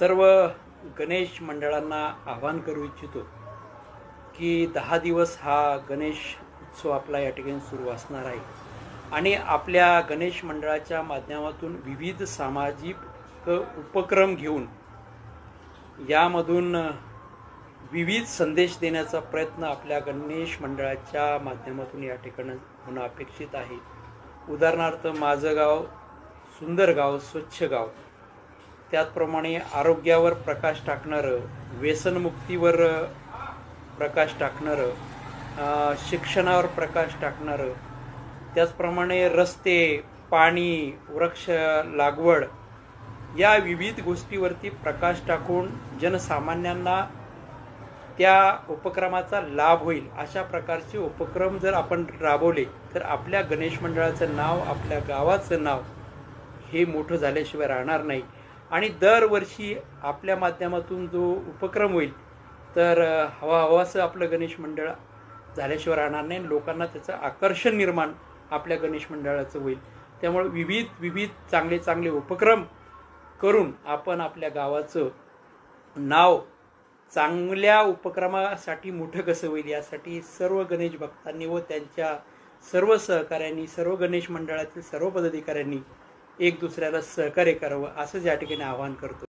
सर्व गणेश मंडळांना आवाहन करू इच्छितो की दहा दिवस हा गणेश उत्सव आपला या ठिकाणी सुरू असणार आहे. आणि आपल्या गणेश मंडळाच्या माध्यमातून विविध सामाजिक उपक्रम घेऊन यामधून विविध संदेश देण्याचा प्रयत्न आपल्या गणेश मंडळाच्या माध्यमातून या ठिकाणी होणं अपेक्षित आहे. उदाहरणार्थ माझं गाव सुंदर गाव स्वच्छ गाव. त्याचप्रमाणे आरोग्यावर प्रकाश टाकणारं व्यसनमुक्तीवर प्रकाश टाकणारं शिक्षणावर प्रकाश टाकणारं त्याचप्रमाणे रस्ते पाणी वृक्ष लागवड या विविध गोष्टीवरती प्रकाश टाकून जनसामान्यांना त्या उपक्रमाचा लाभ होईल. अशा प्रकारचे उपक्रम जर आपण राबवले तर आपल्या गणेश मंडळाचं नाव आपल्या गावाचं नाव हे मोठं झाल्याशिवाय राहणार नाही. आणि दरवर्षी आपल्या माध्यमातून जो उपक्रम होईल तर हवा हवाचं आपलं गणेश मंडळ झाल्याशिवाय राहणार नाही. लोकांना त्याचं आकर्षण निर्माण आपल्या गणेश मंडळाचं होईल. त्यामुळे विविध विविध चांगले चांगले उपक्रम करून आपण आपल्या गावाचं नाव चांगल्या उपक्रमासाठी मोठं कसं होईल यासाठी सर्व गणेश भक्तांनी व त्यांच्या सर्व सहकाऱ्यांनी सर्व गणेश मंडळातील सर्व पदाधिकाऱ्यांनी एक दुसऱ्याला सहकार्य करावं असंच या ठिकाणी आवाहन करतो.